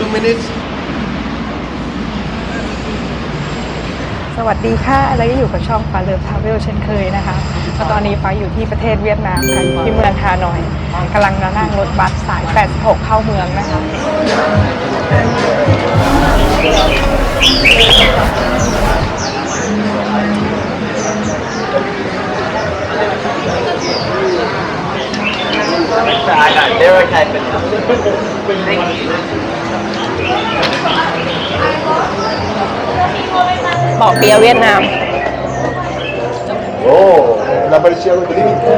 two minutes. สวัสดีค่ะแล้วก็อยู่กับช่องฟ้าเลิฟทราเวลเช่นเคยนะคะแล้วตอนนี้ฟ้าอยู่ที่ประเทศเวียดนามค่ะอยู่ที่เมืองฮานอยกำลังนั่งรถบัสสาย 86 เข้าเมืองนะคะ บอกเปียเวียดนาม Oh, la persiana gringa.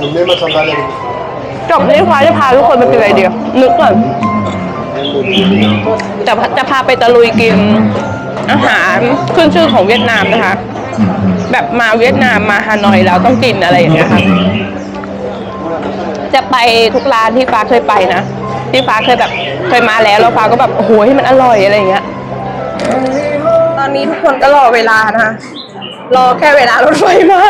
Non è ma sandale. จบนี้ฟ้าจะพาทุกคนไปกินอะไรเดียว นึกก่อนจะพาจะพาไปตะลุยกินอาหารขึ้นชื่อของเวียดนามนะคะ แบบมาเวียดนามมาฮานอยแล้วต้องกินอะไรอย่างเงี้ยค่ะ จะไปทุกร้านที่ฟ้าเคยไปนะ ที่ฟ้าเคยแบบ เคยมาแล้วแล้วฟ้าก็แบบโอ้โหมันอร่อยอะไรอย่างเงี้ย ตอนนี้ทุกคนก็รอเวลานะคะรอแค่เวลารถไฟมา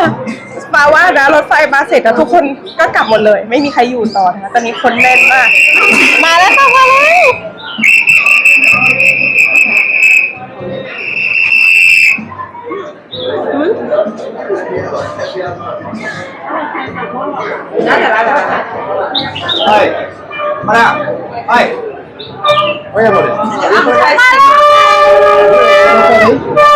ฟ้าว่านะรถไฟมาเสร็จแล้วทุกคนก็กลับหมดเลย ไม่มีใครอยู่ต่อนะคะตอนนี้คนแน่นมาก มาแล้วค่ะมาแล้วน่าจะได้ แล้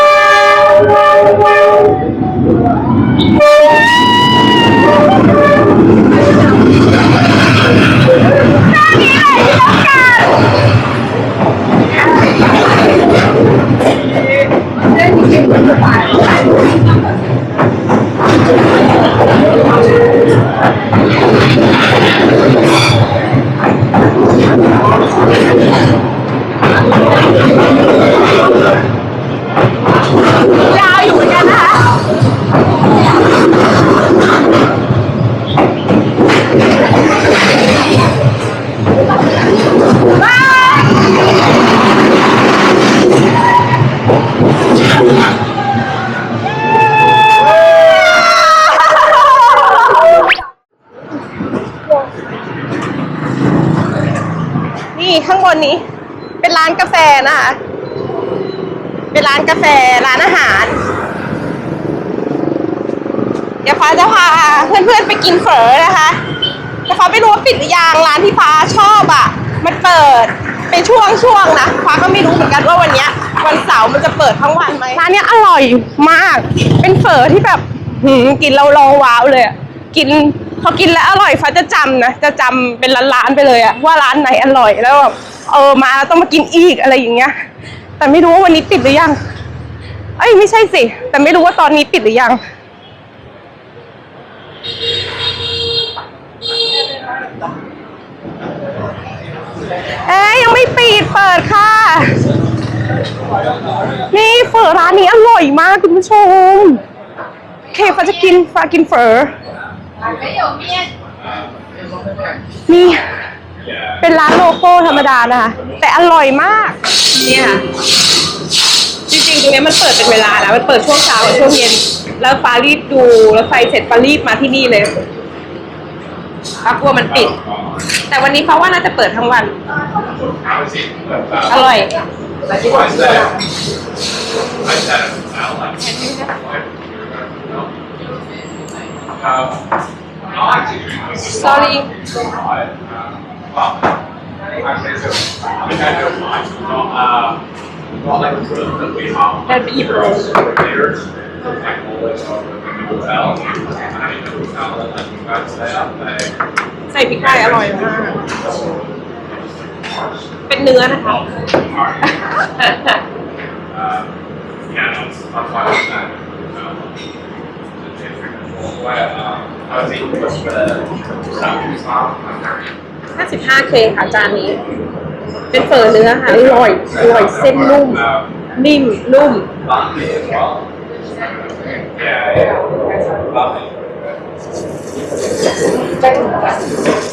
ไม่างร้านที่ฟ้าชอบอะ มันเปิดเป็นช่วงๆนะฟ้าก็ไม่รู้เหมือนกันว่าวันเนี้ย วันเสาร์มันจะเปิดทั้งวันไหมร้านเนี้ยอร่อยมาก เป็นเฝอที่แบบหืมกินเราลองว้าวเลยอะกินพอกินแล้วอร่อยฟ้าจะจำนะจะจำเป็นร้านๆไปเลยอะว่าร้านไหนอร่อยแล้วแบบเออมาต้องมากินอีกอะไรอย่างเงี้ย แต่ไม่รู้ว่าวันนี้ปิดหรือยัง เอ้ยไม่ใช่สิ แต่ไม่รู้ว่าตอนนี้ปิดหรือยัง เอ้ยยังไม่ปิดเปิดค่ะ นี่เฝอร้านนี้อร่อยมากคุณผู้ชมเคฟ้าจะกินฟ้ากินเฝอนี่เป็นร้านโลโก้ธรรมดานะคะแต่อร่อยมาก เนี่ยค่ะจริงๆตรงนี้มันเปิดเป็นเวลานะมันเปิดช่วงเช้ากับช่วงเย็น แล้วฟ้ารีบดูรถไฟเสร็จฟ้ารีบมาที่นี่เลย ฟ้ากลัวมันปิด แต่วันนี้ฟ้าว่าน่าจะเปิดทั้งวัน อร่อย sorry That'd be evil. ใส่พริกไทยอร่อยมาก เป็นเนื้อนะคะ Yeah, no, it's I'm fine with that. Um, Well, um, I was eating with the South Stop. 55 k ค่ะจานนี้ เป็นเฝอเนื้อค่ะ อร่อย อร่อยเส้นนุ่ม นิ่ม นุ่ม Yeah, yeah. Love it.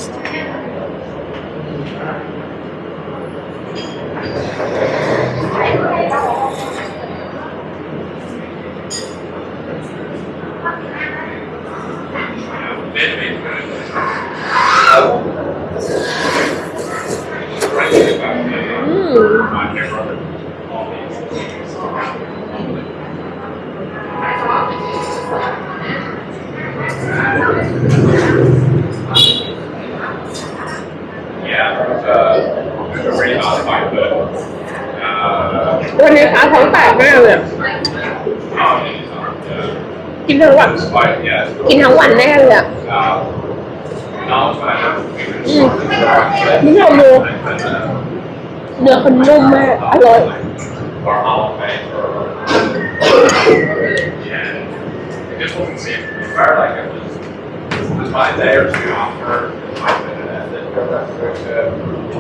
เนื้อเขานุ่มมาก อร่อย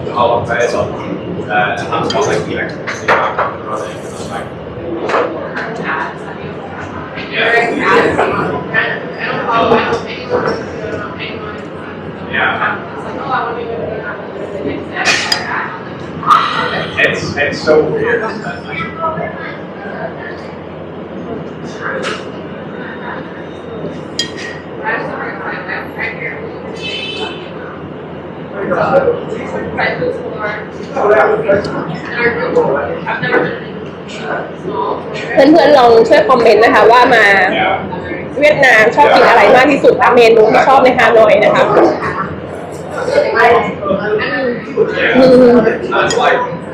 Or olive base or. Yeah. It's so weird. that, like, เพื่อนๆลองช่วยคอมเมนต์นะคะว่ามา Yeah. เวียดนามชอบกินอะไรมากที่สุดคะเมนูที่ชอบในฮานอยนะคะ Yeah.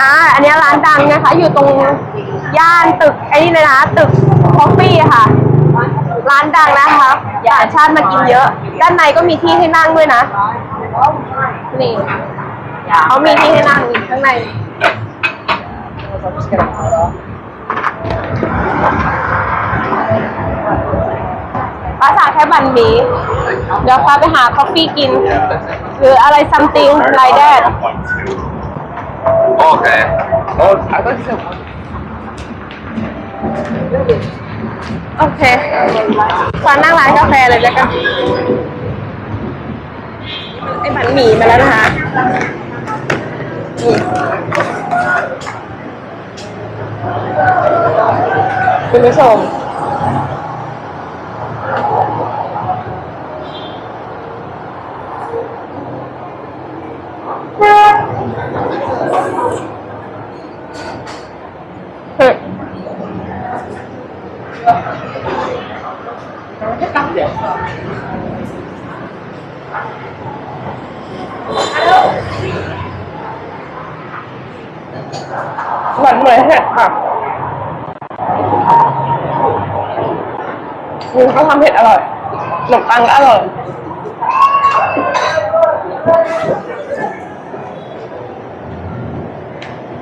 อ่าอันนี้ร้านดังนะคะ อยู่ตรงย่านตึกไอ้นี่เลยนะตึกคอฟฟี่ค่ะ ร้านดังนะคะต่างชาติมากินเยอะ ด้านในก็มีที่ให้นั่งด้วยนะ นี่เขามีที่ให้นั่งข้างในป้าสั่งแค่บันหมี เดี๋ยวฟ้าไปหาคอฟฟี่กิน หรืออะไร something like that Okay. Oh, I thought you said one. โอเคฟ้านั่งร้านกาแฟเลยแล้วกัน ไอ้บันหมี่มาแล้วนะคะนี่คุณผู้ชม เฮ้ยหวานเหมือนเห็ดค่ะอืมเขาทำเผ็ดอร่อยขนมปังก็อร่อย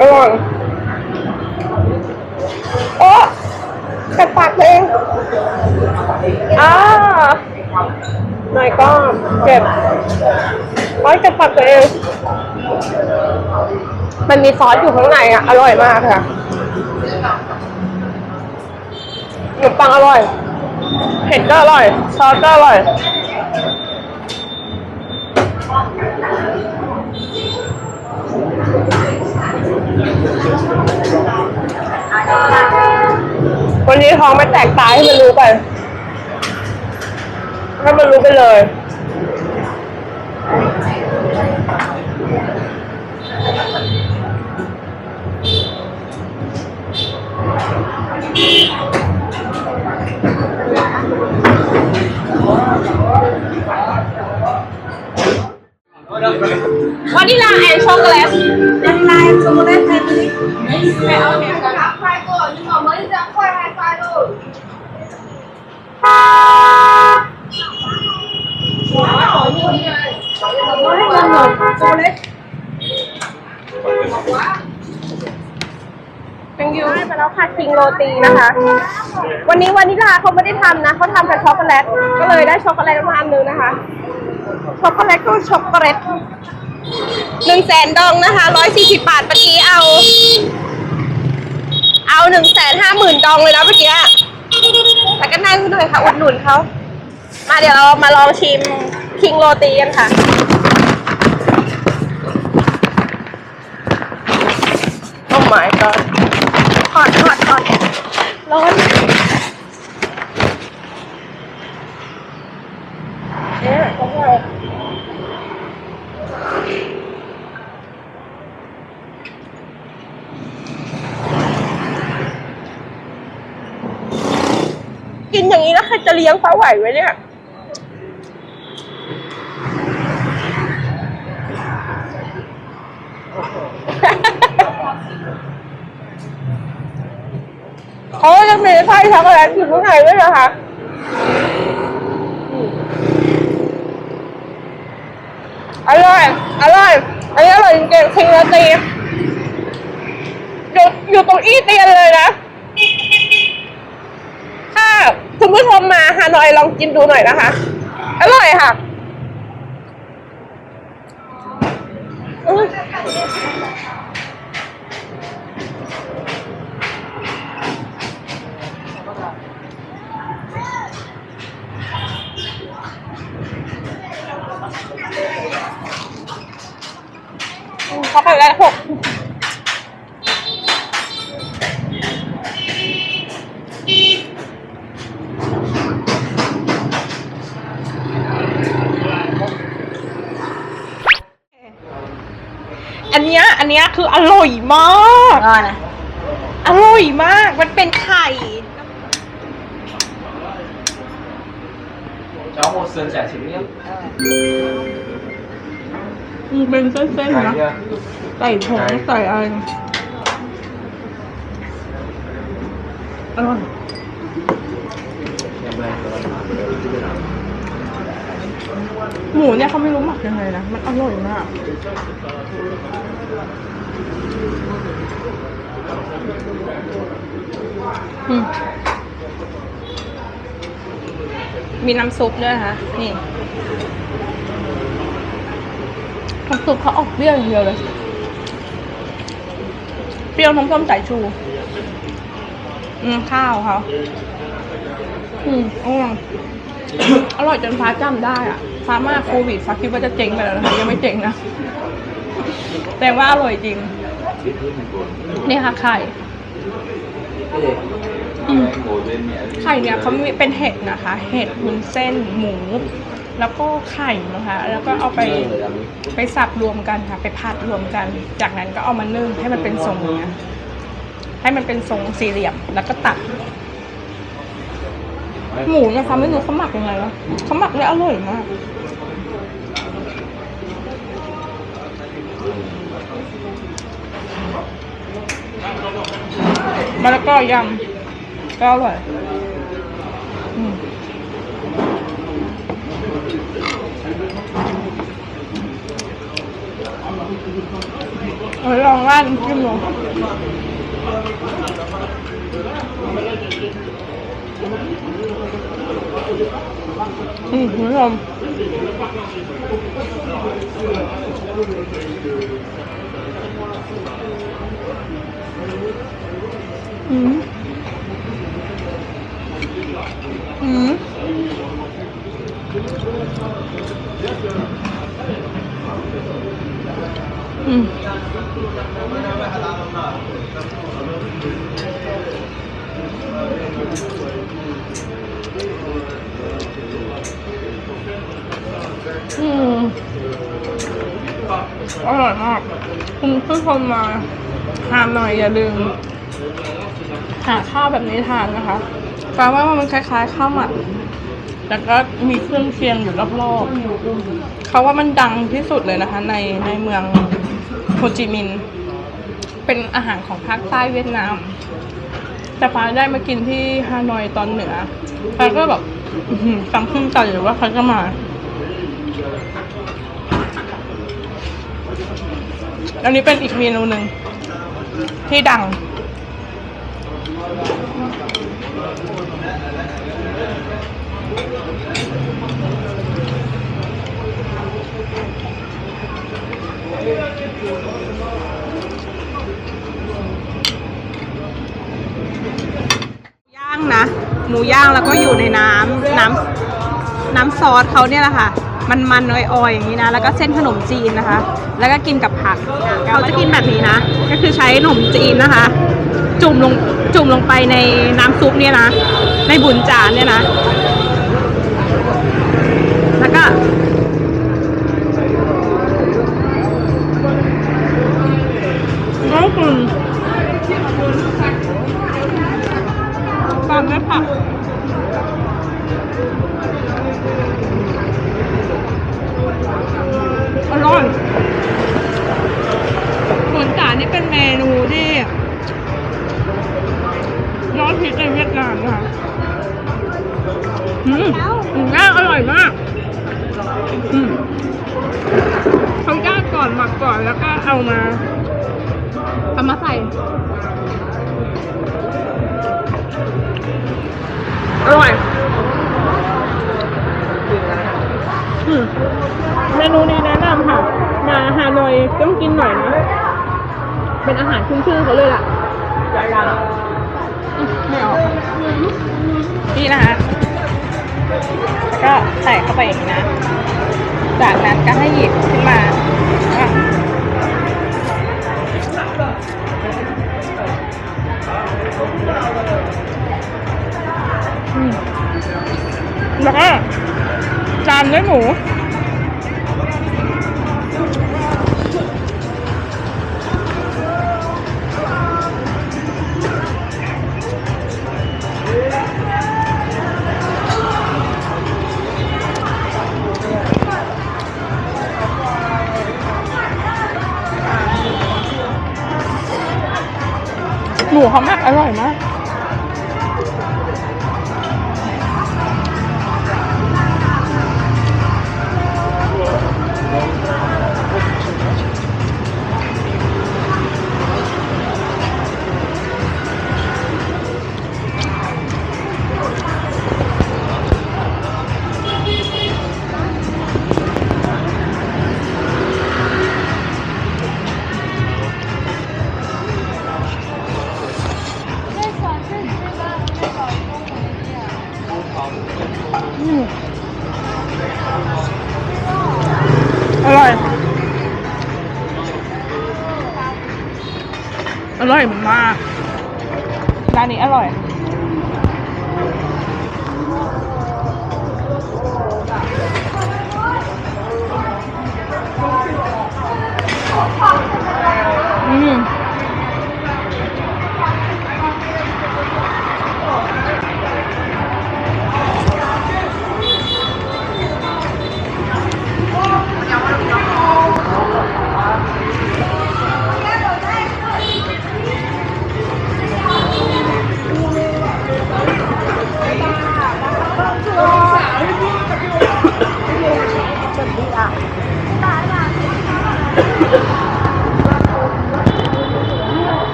อร่อยโอ้กัดปากตัวเองอ่า หน่อยก็เจ็บโอ้ยกัดปากตัวเอง มันมีซอสอยู่ข้างในอะ อร่อยมากค่ะขนมปังอร่อย เผ็ดก็อร่อย ซอสก็อร่อย วันนี้ท้องไม่แตกตายให้มันรู้ไป ให้มันรู้ไปเลย วานิลาแอนช็อกโกแลต Lần này chú lên thầy đi Mẹ ơi mẹ đã khai rồi nhưng mà mới ra khoai hai khoai rồi 快喽！เป็นยูได้มาแล้วค่ะคิงโรตีนะคะ วันนี้วานิลาเขาไม่ได้ทำนะเขาทำแต่ช็อกโกแลต ก็เลยได้ช็อกโกแลตมาอันนึงนะคะ ช็อกโกแลตก็ช็อกโกแลตหนึ่งแสนดองนะคะร้อยสี่สิบบาทเมื่อกี้เอา เอาหนึ่งแสนห้าหมื่นดองเลยนะเมื่อกี้แต่ก็นั่งหน่อยค่ะ อุดหนุนเขา มาเดี๋ยวเรามาลองชิม คิงโรตีกันค่ะ โอ้ my god ฮอตฮอตฮอตร้อนเอ๊ะโอ้โหกินอย่างนี้แล้วใครจะเลี้ยงฟ้าไหวไว้เนี่ย เขาก็ จะมีไส้ช็อกโกแลตอยู่ข้างในด้วยนะคะอร่อย อร่อย อันนี้อร่อยจริงๆคิงโรตีอยู่อยู่ตรงอี้เตียนเลยนะ ถ้าคุณผู้ชมมาฮานอยลองกินดูหน่อยนะคะ อร่อยค่ะเนี้ยอันเนี้ยคืออร่อยมาก ก็นะ อร่อยมาก มันเป็นไข่ 然后升起来前面 มันเป็นเส้นๆนะ 看一下， ใส่ผงใส่อะไรอร่อย หมูเนี่ยเขาไม่รู้หมักยังไงนะ มันอร่อยมากมมีน้ำซุปด้วยนะคะนี่ น้ำซุปเขาออกเปรี้ยวอย่างเดียวเลย เปรี้ยวน้ำส้มสายชู อืม ข้าวเขาอืมอร่อย อร่อยจนฟ้าจำได้อะฟ้ามากโควิดฟ้าคิดว่าจะเจ๊งไปแล้วนะคะยังไม่เจ๊งนะ แต่ว่าอร่อยจริง นี่ค่ะไข่ไข่เนี่ยเขามีเป็นเห็ดนะคะ เห็ดวุ้นเส้นหมู แล้วก็ไข่นะคะ แล้วก็เอาไปไปสับรวมกันค่ะ ไปผัดรวมกัน จากนั้นก็เอามานึ่งให้มันเป็นทรงเนี้ยให้มันเป็นทรงสี่เหลี่ยม แล้วก็ตัด หมูเนี่ยค่ะไม่รู้เขาหมักยังไงวะเขาหมักได้อร่อยมากมาแล้วก็ยำก็อร่อยอืมเอาลองราดน้ำจิ้ มลงอืมคุณผู้ชม อืมอร่อยมากคุณผู้ชมมาทานหน่อยอย่าลืมหาข้าวแบบนี้ทานนะคะแปลว่ามันคล้ายๆข้าวหมักแล้วก็มีเครื่องเคียงอยู่รอบๆเขาว่ามันดังที่สุดเลยนะคะ ในในเมืองโฮจิมินห์เป็นอาหารของภาคใต้เวียดนาม แต่ฟ้าได้มากินที่ฮานอยตอนเหนือฟ้าก็แบบอื้อหือจำขึ้นใจเลยว่าเขาจะมาอันนี้เป็นอีกเมนูหนึ่งที่ดังย่าง นะ หมูย่างแล้วก็อยู่ในน้ำน้ำน้ำซอสเขาเนี่ยแหละค่ะ มันมันๆออยๆอย่างนี้นะ แล้วก็เส้นขนมจีนนะคะ แล้วก็กินกับผักเขาจะกินแบบนี้นะ ก็คือใช้ขนมจีนนะคะ จุ่มลงจุ่มลงไปในน้ำซุปเนี่ยนะ ในบุญจานเนี่ยนะ เป็นอาหารขึ้นชื่อเขาเลยล่ะไม่ออกนี่นะคะ แล้วก็ใส่เข้าไปอย่างนี้นะ จากนั้นก็ให้หยิบขึ้นมาแล้วก็จานด้วยหมู หมูเขาหมักอร่อยมาก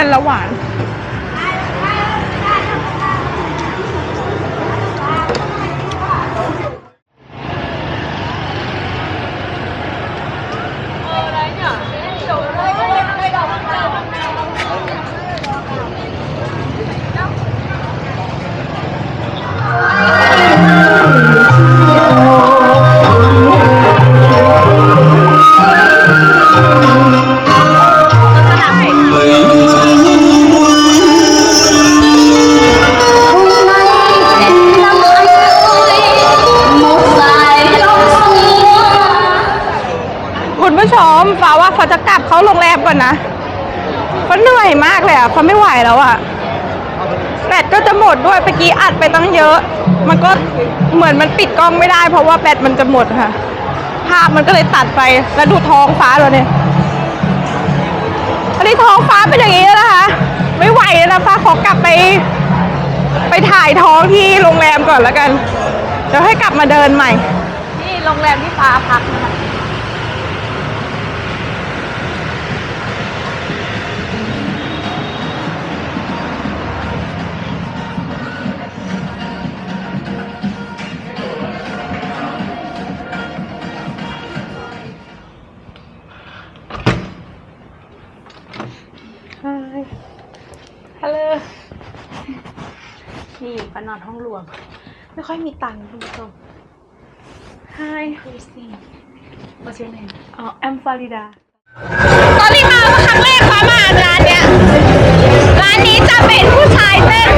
ยนแล้วหวาน มือนมันปิดกล้องไม่ได้เพราะว่าแบตมันจะหมดค่ะ ภาพมันก็เลยตัดไปแล้วดูท้องฟ้าเลยเนี่ยอันนี้ท้องฟ้าเป็นอย่างนี้แล้วนะคะ ไม่ไหวแล้วนะฟ้าขอกลับไป ไปถ่ายท้องที่โรงแรมก่อนแล้วกันเดี๋ยวให้กลับมาเดินใหม่ นี่โรงแรมที่ฟ้าพักนะ ค่อยมีตังค์คุณผู้ชม Hi Christine What's your name อ๋อ I'm Farida ตอนที่มาครั้งแรกฟ้ามาร้านเนี้ย ร้านนี้จะเป็นผู้ชายเต้น